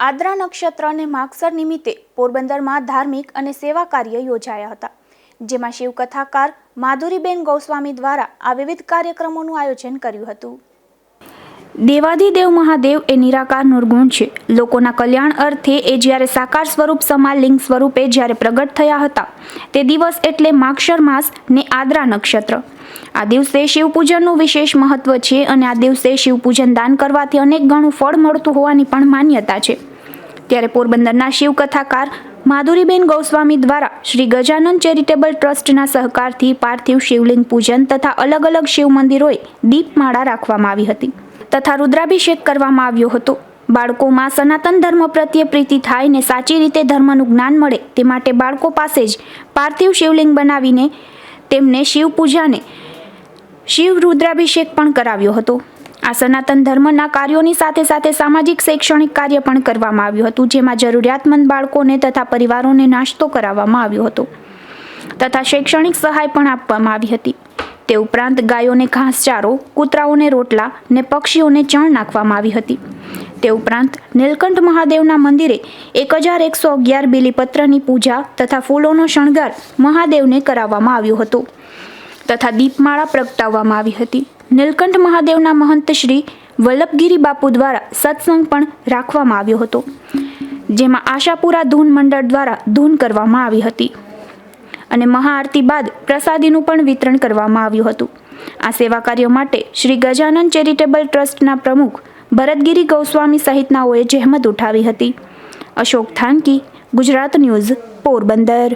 આદ્રા નક્ષત્ર અને માગસર નિમિત્તે પોરબંદરમાં ધાર્મિક અને સેવા કાર્ય યોજાયા હતા, જેમાં શિવકથાકાર માધુરીબેન ગોસ્વામી દ્વારા આ વિવિધ કાર્યક્રમોનું આયોજન કર્યું હતું. દેવાધિદેવ મહાદેવ એ નિરાકાર નિર્ગુણ છે. લોકોના કલ્યાણ અર્થે એ જ્યારે સાકાર સ્વરૂપ સમા લિંગ સ્વરૂપે જ્યારે પ્રગટ થયા હતા, તે દિવસ એટલે માક્ષર માસ ને આદ્રા નક્ષત્ર. આ દિવસે શિવપૂજનનું વિશેષ મહત્વ છે અને આ દિવસે શિવપૂજન દાન કરવાથી અનેક ગણું ફળ મળતું હોવાની પણ માન્યતા છે. ત્યારે પોરબંદરના શિવકથાકાર માધુરીબેન ગોસ્વામી દ્વારા શ્રી ગજાનન ચેરિટેબલ ટ્રસ્ટના સહકારથી પાર્થિવ શિવલિંગ પૂજન તથા અલગ અલગ શિવ મંદિરોએ દીપમાળા રાખવામાં આવી હતી તથા રુદ્રાભિષેક કરવામાં આવ્યો હતો. બાળકોમાં સનાતન ધર્મ પ્રત્યે પ્રીતિ થાય ને સાચી રીતે ધર્મનું જ્ઞાન મળે તે માટે બાળકો પાસે જ પાર્થિવ શિવલિંગ બનાવીને તેમને શિવ પૂજાને શિવ રુદ્રાભિષેક પણ કરાવ્યો હતો. આ સનાતન ધર્મના કાર્યોની સાથે સાથે સામાજિક શૈક્ષણિક કાર્ય પણ કરવામાં આવ્યું હતું, જેમાં જરૂરિયાતમંદ બાળકોને તથા પરિવારોને નાસ્તો કરાવવામાં આવ્યો હતો. તથા શૈક્ષણિક સહાય પણ આપવામાં આવી હતી. તે ઉપરાંત ગાયોને ઘાસચારો, કૂતરાઓને રોટલા ને પક્ષીઓને ચણ નાખવામાં આવી હતી. તે ઉપરાંત નીલકંઠ મહાદેવના મંદિરે એક હજાર એકસો અગિયાર બિલીપત્રની પૂજા તથા ફૂલોનો શણગાર મહાદેવને કરાવવામાં આવ્યો હતો. તથા દીપમાળા પ્રગટાવવામાં આવી હતી. નીલકંઠ મહાદેવના મહંત શ્રી વલ્લભગીરી બાપુ દ્વારા સત્સંગ પણ રાખવામાં આવ્યો હતો, જેમાં આશાપુરા ધૂન મંડળ દ્વારા ધૂન કરવામાં આવી હતી અને મહાઆરતી બાદ પ્રસાદીનું પણ વિતરણ કરવામાં આવ્યું હતું. આ સેવા કાર્યો માટે શ્રી ગજાનન ચેરિટેબલ ટ્રસ્ટના પ્રમુખ ભરતગીરી ગૌસ્વામી સહિતનાઓએ જહેમત ઉઠાવી હતી. અશોક થાનકી, ગુજરાત ન્યૂઝ, પોરબંદર.